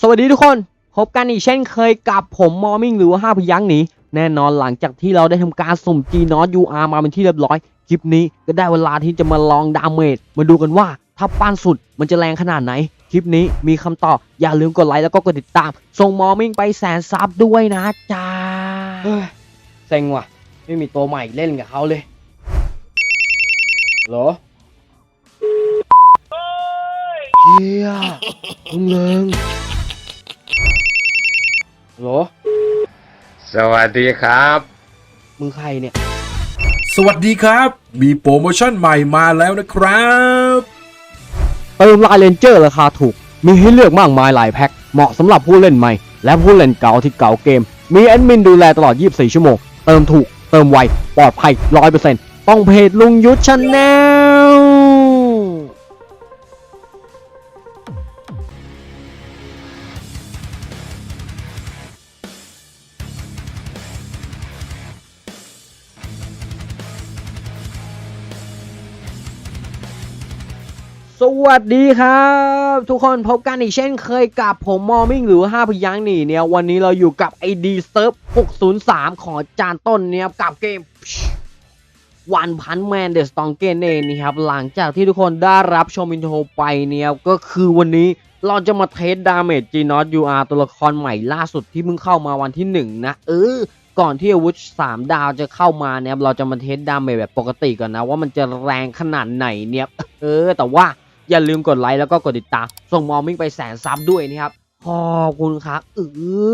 สวัสดีทุกคน พบกันอีกเช่นเคยกับผมมอมิงหรือว่า5พยังค์หนีแน่นอนหลังจากที่เราได้ทำการสุ่ม G n o t UR มาเป็นที่เรียบร้อย คลิปนี้ก็ได้เวลาที่จะมาลองดาเมจมาดูกันว่า ถ้าปั้นสุดมันจะแรงขนาดไหน คลิปนี้มีคำตอบอย่าลืมกดไลค์แล้วก็กดติดตาม ส่งมอมิงไปแสนซับด้วยนะจ้าเฮ้ยเซ็งว่ะ ไม่มีตัวใหม่เล่นกับเขาเลยเหรอเฮียมึงเลิง เหรอ สวัสดีครับ มึงใครเนี่ย สวัสดีครับ มีโปรโมชั่นใหม่มาแล้วนะครับ เติมลายเลนเจอร์ราคาถูก มีให้เลือกมากมายหลายแพ็ค เหมาะสำหรับผู้เล่นใหม่ และผู้เล่นเก่าที่เก่าเกม มีแอดมินดูแลตลอด 24 ชั่วโมง เติมถูก เติมไว ปลอดภัย 100%ต้องเพจลุงยุทธชาแนล สวัสดีครับ ทุกคนพบกันอีกเช่นเคยกับผมมอมิงหรือว่า5พยังค์นี่เนี่ย วันนี้เราอยู่กับ ID Surf 603 ของจานต้นเนี่ยกับเกมวันพันแมนเดอะสตองเกนเองนี่ครับ หลังจากที่ทุกคนได้รับชมอินโทรไปเนี่ยก็คือวันนี้เราจะมาเทสดาเมจ G n o t UR ตัวละครใหม่ล่าสุดที่เพิ่งเข้ามาวันที่ 1 นะ เออ ก่อนที่อาวุธ 3 ดาวจะเข้ามาเนี่ยเราจะมาเทสดาเมจแบบปกติก่อนนะ ว่ามันจะแรงขนาดไหนเนี่ย เออ แต่ว่า อย่าลืมกดไลค์แล้วก็กดติดตาม ส่งมอมมิ่งไปแสนซับด้วยนะครับขอบคุณครับเอ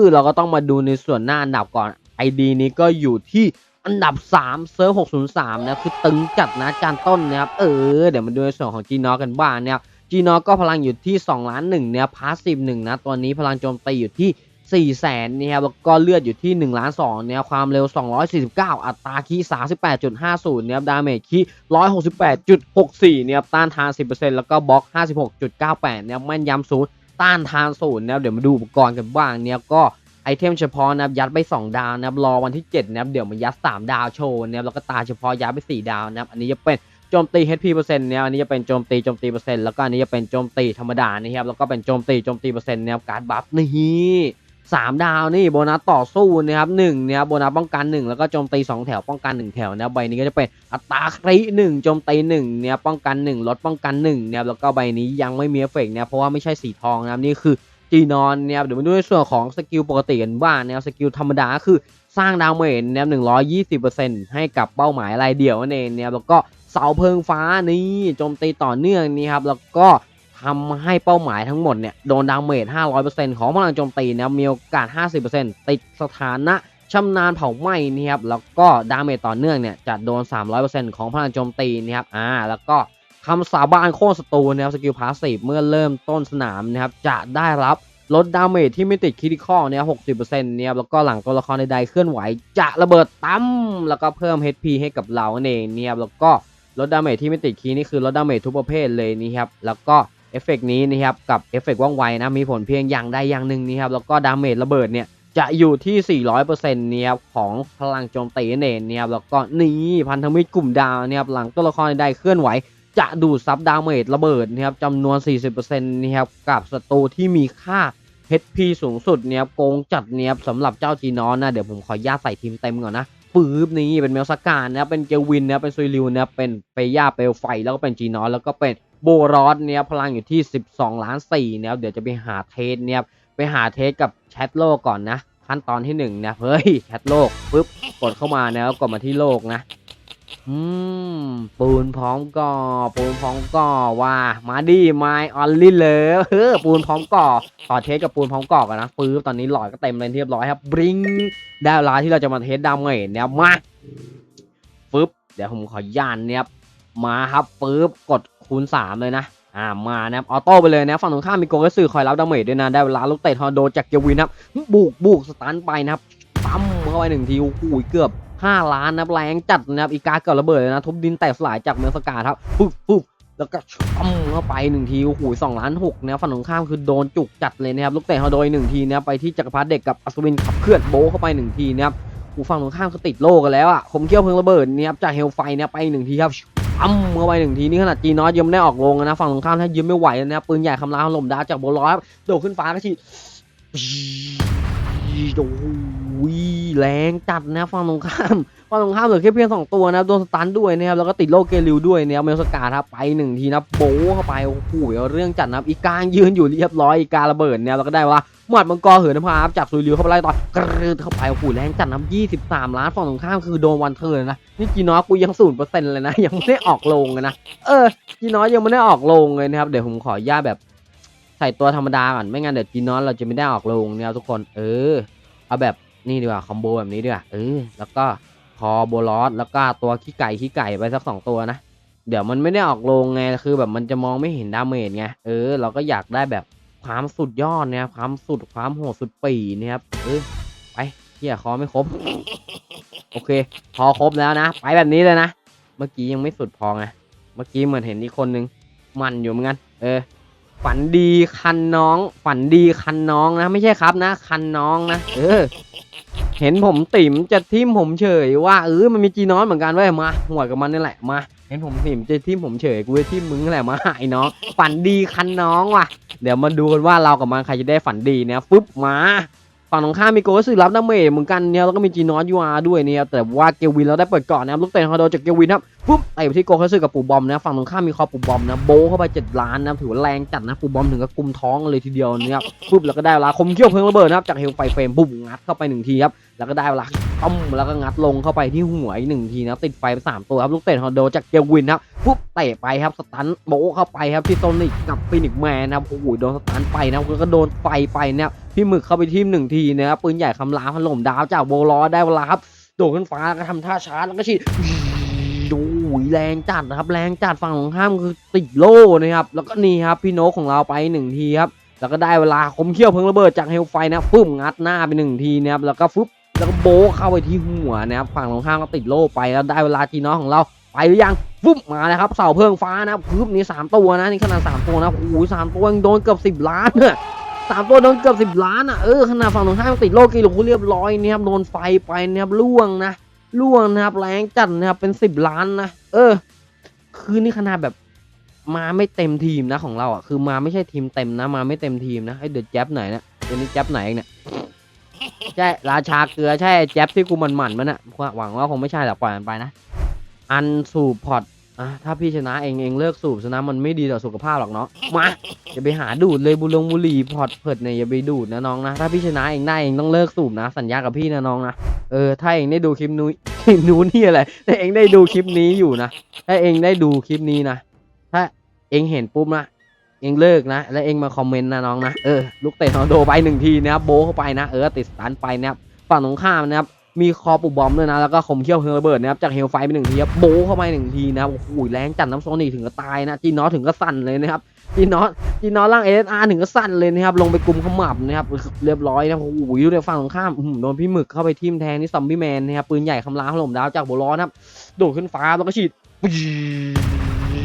อเราก็ต้องมาดูในส่วนหน้าอันดับก่อน ID นี้ก็อยู่ที่อันดับ 3 เซิร์ฟ603 นะ คือตึงจัดนะจานต้นนะครับ เออ เดี๋ยวมาดูในส่วนของจีนอกันบ้างเนี่ยจีนอก็พลังอยู่ที่2ล้าน1เนี่ยพาสซีฟ1นะ ตัวนี้พลังโจมตีอยู่ที่ 4แสนนะครับแล้วก็เลือดอยู่ที่1ล้าน2เนี่ยความเร็ว 249 อัตราคี38.50เนี่ยดาเมจคี168.64เนี่ยต้านทาน 10%แล้วก็บล็อก 56.98เนี่ยแม่นยำศูนย์ต้านทานศูนย์นะครับเดี๋ยวมาดูอุปกรณ์กันบ้างเนี่ยก็ไอเทมเฉพาะนะครับยัดไป 2 ดาวนะครับรอวันที่7นะครับเดี๋ยวมายัด 3 ดาวโชว์นะครับแล้วก็ตาเฉพาะยัดไป 4 ดาวนะครับอันนี้จะเป็นโจมตี HP เปอร์เซ็นต์เนี่ยอันนี้จะเป็นโจมตีโจมตีเปอร์เซ็นต์แล้วก็อันนี้จะเป็นโจมตีธรรมดานะครับแล้วก็เป็นโจมตีโจมตีเปอร์เซ็นต์นะครับการ์ดบัฟนี่ สามดาวนี่โบนัสต่อสู้นะครับหนึ่งนะครับโบนัสป้องกันหนึ่งแล้วก็โจมตีสองแถวป้องกันหนึ่งแถวนะใบนี้ก็จะเป็นอัตราคริหนึ่งโจมตีหนึ่งเนี่ยป้องกันหนึ่งลดป้องกันหนึ่งเนี่ยแล้วก็ใบนี้ยังไม่มีเอฟเฟกต์เนี่ยเพราะว่าไม่ใช่สีทองนะครับนี่คือจีนอนเนี่ยเดี๋ยวมาดูในส่วนของสกิลปกติกันบ้างนะครับสกิลธรรมดาคือสร้างดาเมจนะครับหนึ่งร้อยยี่สิบเปอร์เซ็นต์ให้กับเป้าหมายรายเดียวนั่นเองเนี่ยแล้วก็เสาเพลิงฟ้านี่โจมตีต่อเนื่องนี่ครับแล้วก็ ทำให้เป้าหมายทั้งหมดเนี่ยโดนดาเมจ 500%ของพลังโจมตีนะครับมีโอกาส 50%ติดสถานะชำนาญเผาไหม้นี่ครับแล้วก็ดาเมจต่อเนื่องเนี่ยจะโดน 300%ของพลังโจมตีนะครับอ่าแล้วก็คำสาบานโค่นศัตรูนะครับสกิลพาสซีฟเมื่อเริ่มต้นสนามนะครับจะได้รับลดดาเมจที่ไม่ติดคริติคอลเนี่ย60%เนี่ยแล้วก็หลังตัวละครใดๆเคลื่อนไหว จะระเบิดตั้มแล้วก็เพิ่ม HP ให้กับเราเองเนี่ยแล้วก็ลดดาเมจที่ไม่ติดคีย์นี่คือลดดาเมจทุกประเภทเลยนี่ครับแล้วก็ เอฟเฟกต์นี้นะครับกับเอฟเฟกต์ว่องไวนะมีผลเพียงอย่างใดอย่างหนึ่งนี่ครับแล้วก็ดาเมจระเบิดเนี่ยจะอยู่ที่ 400%เนี่ยครับของพลังโจมตีนั่นเนี่ยครับแล้วก็นี่พันธมิตรกลุ่มดาวเนี่ยครับหลังตัวละครใดเคลื่อนไหว จะดูดซับดาเมจระเบิดนะครับจำนวน 40%นะครับกับศัตรูที่มีค่า HP สูงสุดเนี่ยครับโกงจัดเนี่ยครับสำหรับเจ้าจีนอนนะเดี๋ยวผมขอญาตใส่ทีมเต็มก่อนนะปื๊บนี่เป็นเมลสการนะเป็นเกลวินนะเป็นซุยริวนะเป็นเฟย่าเปลไฟแล้วก็เป็นจีนอนแล้วก็เป็น โบรอสเนี่ยพลังอยู่ที่ 12 ล้าน4นะครับเดี๋ยวจะไปหาเทสเนี่ยไปหาเทสกับแชทโลกก่อนนะ ขั้นตอนที่1นะเฮ้ยแชทโลกปุ๊บกดเข้ามานะแล้วกดมาที่โลกนะอืมปูนพร้อมก่อ ปูนพร้อมก่อว่า มาดีไมออลลี่เลยเฮ้อปูนพร้อมก่อขอเทสกับปูนพร้อมก่อกันนะปื๊บตอนนี้หลอดก็เต็มเลยเรียบร้อยครับบริงได้เวลาที่เราจะมาเทสดาเมจเนี่ยมาฟึบเดี๋ยวผมขอย่านเนี่ยมาครับปึ๊บกด คูณ 3 เลยนะอ่ามานะครับออโต้ไปเลยนะฝั่งตรงข้ามมีโกก็สื่อคอยรับดาเมจด้วยนะได้เวลาลูกเตะทอร์โดจากเกียวินครับบุกบุกสตันไปนะครับปั๊มเข้าไปหนึ่งทีโอ้โหเกือบ 5 ล้านนะแรงจัดนะครับอีกาเกิดระเบิดเลยนะทุบดินแตกสลายจากเมืองสกาครับปุ๊บปุ๊บแล้วก็ชั่มเข้าไปหนึ่งทีโอ้โหสองล้านหกนะฝั่งตรงข้ามคือโดนจุกจัดเลยนะครับลูกเตะเขาโดยหนึ่งทีนะไปที่จักรพรรดิเด็กกับอัศวินขับเคลื่อนโบเข้าไปหนึ่งทีนะครับอูฝั่งตรงข้ามก็ติดโลกันแล้วอะคมเขี้ยวเพลิงระเบิดเนี่ยครับจากเฮลไฟเนี่ยไปหนึ่งทีครับ ปั๊มเข้าไปหนึ่งทีนี่ขนาดจีนอสยังไม่ได้ออกลงนะฝั่งตรงข้ามถ้ายืมไม่ไหวนะปืนใหญ่คำรามถล่มดาจากโบลอสโดดขึ้นฟ้าก็ฉีดโอ้ โหแรงจัดนะฝั่งตรงข้ามฝั่งตรงข้ามเหลือแค่เพียงสองตัวนะครับโดนสตันด้วยนะครับแล้วก็ติดโลเกลิวด้วยนะครับเมลสกาครับไปหนึ่งทีนะโบเข้าไปโอ้โหเรื่องจัดนะอีกางยืนอยู่เรียบร้อยอีการระเบิดเนี่ยแล้วก็ได้ว่าหมัดมังกรเหินนภาครับจากซุยริวเข้าไปไล่ต่อกรึดเข้าไปโอ้โหแรงจัดนะ23 ล้านฝั่งตรงข้ามคือโดนวันเทอร์นะนี่จีนอกูยังศูนย์เปอร์เซ็นต์เลยนะยังไม่ได้ออกลงเลยนะเออจีนอยังไม่ได้ออกลงเลยนะครับเดี๋ยวผมขออนุญาตแบบใส่ตัวธรรมดาก่อนไม่งั้นเดี๋ยวจีนอเราจะไม่ได้ออกลงนะครับทุกคน เออเอาแบบ นี่ดีกว่าคอมโบแบบนี้ดีกว่าเออแล้วก็พอโบลอสแล้วก็ตัวขี้ไก่ขี้ไก่ไปสักสองตัวนะ เดี๋ยวมันไม่ได้ออกลงไงคือแบบมันจะมองไม่เห็นดาเมจไงเออ เราก็อยากได้แบบความสุดยอดเนี่ยความสุดความโหดสุดปีนะครับเออไปเฮียคอไม่ครบ โอเค พอครบแล้วนะ ไปแบบนี้เลยนะ เมื่อกี้ยังไม่สุดพอไงเมื่อกี้เหมือนเห็นอีกคนนึง มันอยู่เหมือนกัน เออ ฝันดีคันน้อง ฝันดีคันน้องนะ ไม่ใช่ครับนะ คันน้องนะ เออ เห็นผมติ่มจะทิมผมเฉยว่าเออมันมีจีน้อนเหมือนกันเว้ยมาหัวกับมันนี่แหละมาเห็นผมติ่มจะทิมผมเฉยกูจะทิมมึงนั่แหละมาไอ้น้องฝันดีคันน้องว่ะ เดี๋ยวมาดูกันว่าเรากับมันใครจะได้ฝันดีเนี่ยฟึบมาฝั่งตรงข้ามมีโกสึรับดาเมจเหมือนกันเนี่ยแล้วก็มีจีนอสยูอาด้วยเนี่ยแต่ว่าเกวินเราได้เปิดก่อนนะครับลูกเตะฮอโดจากเกวินครับปุ๊บเตะไปที่โกคัสึกับปูบอมนะฝั่งตรงข้ามมีคอปูบอมนะโบเข้าไปเจ็ดล้านนะถือว่าแรงจัดนะปูบอมถึงกับกุมท้องเลยทีเดียวเนี่ยปุ๊บแล้วก็ได้เวลาคมเขี้ยวเพลิงระเบิดนะครับจากเฮลไฟเฟรมปุ๊บงัดเข้าไปหนึ่งทีครับ แล้วก็ได้เวลาต้มแล้วก็งัดลงเข้าไปที่หัวอีกหนึ่งทีนะติดไฟไปสามตัวครับลูกเตะฮอโดจากเกวินครับปุ๊บเตะไปครับสตันโบเข้าไปครับที่โซนิกกับฟินิกแมนนะครับโอ้โหโดนสตันไปนะแล้วก็โดนไฟไปเนี่ยพี่หมึกเข้าไปทีมหนึ่งทีนะครับปืนใหญ่คำรามถล่มดาวจากโบลอได้เวลาครับโดดขึ้นฟ้าแล้วก็ทำท่าชาร์จแล้วก็ฉีดดูแรงจัดนะครับแรงจัดฝั่งของข้ามคือติดโล่นะครับแล้วก็นี่ครับพี่โนกของเราไปหนึ่งทีครับแล้วก็ได้เวลาคมเขี้ยวเพลิงระเบิดจากเฮลไฟนะฟึ่มงัดหน้าไปหนึ่งทีนะครับแล้วก็ฟึบ แล้วก็โบเข้าไปที่หัวนะครับฝั่งของข้ามก็ติดโล่ไปแล้วได้เวลาจีน้องของเราไปหรือยังฟึบมาแล้วครับเสาเพิ่งฟ้านะครับฟึบนี่สามตัวนะนี่ขนาดสามตัวนะโอ้โหสามตัวยังโดนเกือบสิบล้านเนี่ยสามตัวโดนเกือบสิบล้านอะเออขนาดฝั่งตรงข้ามติดโลกิโลเรียบร้อยเนี่ยครับโดนไฟไปเนี่ยครับล่วงนะล่วงนะครับแรงจัดนะครับเป็นสิบล้านนะเออ คือนี่ขนาดแบบมาไม่เต็มทีมนะของเราอะคือมาไม่ใช่ทีมเต็มนะมาไม่เต็มทีมนะไอเดือดแจ๊บไหนนะเดี๋ยวนี้แจ๊บไหนเนี่ย ใช่ราชาเกลือใช่แจ๊บที่กูมันหมันมันอะหวังว่าคงไม่ใช่หรอกปล่อยมันไปนะ อันสูบพอร์ตอะถ้าพี่ชนะเองเองเลิกสูบชนะมันไม่ดีต่อสุขภาพหรอกเนาะมาอย่าไปหาดูดเลยบุลงบุหรี่พอร์ตเพิดเนี่ยอย่าไปดูดนะน้องนะถ้าพี่ชนะเองได้เองต้องเลิกสูบนะ สัญญากับพี่นะน้องนะเออถ้าเองได้ดูคลิปนู้นคลิปนู้นนี่อะไรถ้าเองได้ดูคลิปนี้อยู่นะถ้าเองได้ดูคลิปนี้นะถ้าเองเห็นปุ๊บนะ เองเลิกนะ แล้วเองมาคอมเมนต์นะน้องนะ เออ ลูกเตะทอร์โดไปหนึ่งทีนะครับ โบเข้าไปนะ เออ ติดสตันไปนะครับ ฝั่งตรงข้ามนะครับ มีคอปุบบอมด้วยนะ แล้วก็คมเขี้ยวเฮอร์เบิร์ดนะครับ จากเฮลไฟไปหนึ่งทีครับ โบเข้าไปหนึ่งทีนะครับ โอ้โห แรงจัดน้ำโซนิกถึงกับตายนะ จีนอสถึงก็สั่นเลยนะครับ จีนอสจีนอสล่างเอสอาร์ถึงก็สั่นเลยนะครับ ลงไปกลุ่มขมับนะครับ เรียบร้อยนะโอ้โหอยู่ในฝั่งตรงข้ามอื้อหือโดนพี่หมึกเข้าไปทิ่มแทงนี่ซอมบี้แมนนะครับ ปืนใหญ่คำรามถล่มดาวจากโบล้อนะครับ โดดขึ้นฟ้าแล้วก็ฉีด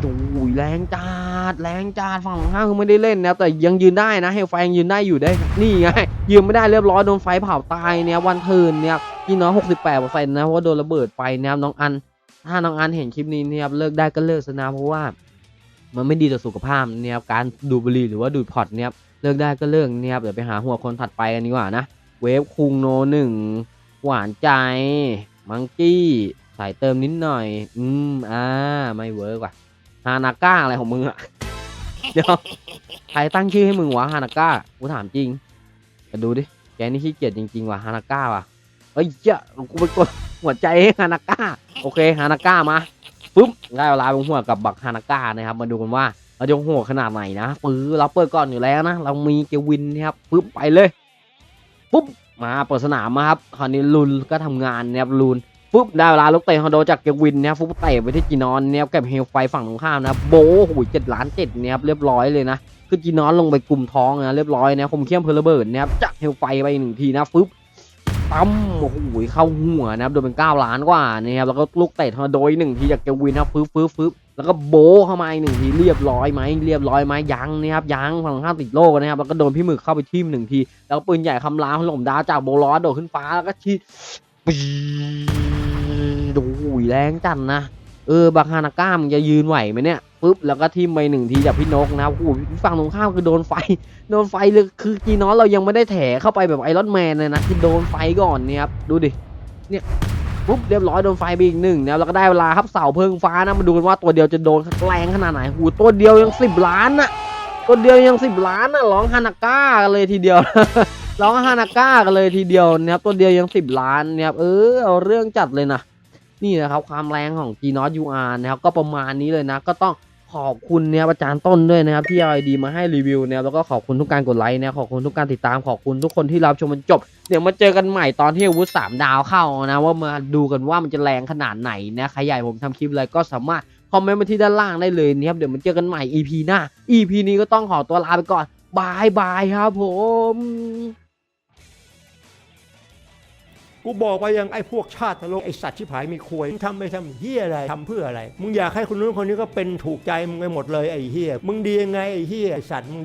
โอ้โหแรงจัดแรงจัดฝั่งตรงข้าคือไม่ได้เล่นนะแต่ยังยืนได้นะเฮลไฟยังยืนได้อยู่ได้นี่ไงยืนไม่ได้เรียบร้อยโดนไฟเผาตายเนี่ยวันเทินเนี่ยจีนอสหกสิบแปดเปอร์เซ็นต์นะเพราะว่าโดนระเบิดไปนะครับน้องอัน ถ้าน้องอันเห็นคลิปนี้เนี่ยครับเลิกได้ก็เลิกซะนะเพราะว่ามันไม่ดีต่อสุขภาพเนี่ยการดูดบุหรี่หรือว่าดูดพอร์ตเนี่ยเลิกได้ก็เลิกเนี่ยเดี๋ยวไปหาหัวคนถัดไปกันดีกว่านะเวฟคุงโนหนึ่งหวานใจมังกี้สายเติมนิดหน่อย อืม อ่า ไม่เวิร์กว่ะ ฮานาก้าอะไรของมึงอะเดี๋ยวใครตั้งชื่อให้มึงวะฮานาก้ากูถามจริงมาดูดิแกนี่ขี้เกียจจริงๆว่ะฮานาก้าว่ะเอ้ยเจ้ากูไปกดหัวใจให้ฮานาก้าโอเคฮานาก้ามาปุ๊บได้เวลาลงหัวกับบักฮานาก้านะครับ มาดูกันว่าเราจะหัวขนาดไหนนะปื้อเราเปิดก่อนอยู่แล้วนะ เรามีเกวินนะครับปุ๊บไปเลยปุ๊บมาเปิดสนามมาครับคราวนี้ลุนก็ทำงานนะครับลุน ปุ๊บได้เวลาลูกเตะฮอนโดจากเกวินนะครับปุ๊บเตะไปที่จีนอนเนี่ยเก็บเฮลไฟฝั่งตรงข้ามนะโบโอ้โหเจ็ดล้านเจ็ดเนี่ยครับเรียบร้อยเลยนะคือจีนอนลงไปกลุ่มท้องนะเรียบร้อยนะคมเข้มเพลระเบิดนะครับจากเฮลไฟไปหนึ่งทีนะปุ๊บปั๊มโอ้โหเข้าหัวนะครับโดนเป็นเก้าล้านกว่านะครับแล้วก็ลูกเตะทอนาโดอีกหนึ่งทีจากเกวินครับฟื้บฟื้บฟื้บแล้วก็โบเข้ามาอีกหนึ่งทีเรียบร้อยไหมเรียบร้อยไหมยังนะครับยังฝั่งข้ามติดโลกนะครับแล้วก็โดนพี่หมึกเข้าไปทิ่มหนึ่งที แล้วปืนใหญ่คำรามถล่มดาวจากโบลอสโดดขึ้นฟ้าแล้วก็ชี ปีดโอ้โหแรงจัดนะ เออบาคานาก้ามจะยืนไหวไหมเนี่ยปุ๊บแล้วก็ทิมไปหนึ่งทีจากพี่นกนะครับโอ้โหฝั่งตรงข้ามคือโดนไฟ โดนไฟเลยคือจีนอสเรายังไม่ได้แถเข้าไปแบบไอรอนแมนเลยนะคือโดนไฟก่อนเนี่ยครับดูดิเนี่ยปุ๊บเรียบร้อยโดนไฟไปอีกหนึ่งนะแล้วก็ได้เวลาครับเสาเพิงฟ้านะมาดูกันว่าตัวเดียวจะโดนแรงขนาดไหนโอ้โหตัวเดียวยังสิบล้านน่ะตัวเดียวยังสิบล้านน่ะร้องฮานาก้าเลยทีเดียว ร้องฮานาก้ากันเลยทีเดียวนะครับตัวเดียวยังสิบล้านนะครับเออเอาเรื่องจัดเลยนะนี่นะครับความแรงของ g n o t UR นะครับก็ประมาณนี้เลยนะ ก็ต้องขอบคุณเนี่ยอาจารย์ต้นด้วยนะครับที่เอาไอดีมาให้รีวิวเนะครับแล้วก็ขอบคุณทุกการกดไลค์นะขอบคุณทุกการติดตามขอบคุณทุกคนที่รับชมมันจบ เดี๋ยวมาเจอกันใหม่ตอนที่อาวุธสามดาวเข้านะว่ามาดูกันว่ามันจะแรงขนาดไหนนะใครอยากให้ผมทำคลิปอะไรก็สามารถคอมเมนต์มาที่ด้านล่างได้เลยนะครับเดี๋ยวมาเจอกันใหม่ EP หน้า EP นี้ก็ต้องขอตัวลาไปก่อนบายบายครับผม กูบอกไปยังไอ้พวกชาติทะลกไอ้สัตว์ชิบหายมีควยมึงทำไปทำเฮียอะไรทำเพื่ออะไร มึงอยากให้คนนู้นคนนี้ก็เป็นถูกใจมึงไปหมดเลยไอ้เฮียมึงดียังไงไอ้เฮียไอ้สัตว์มึง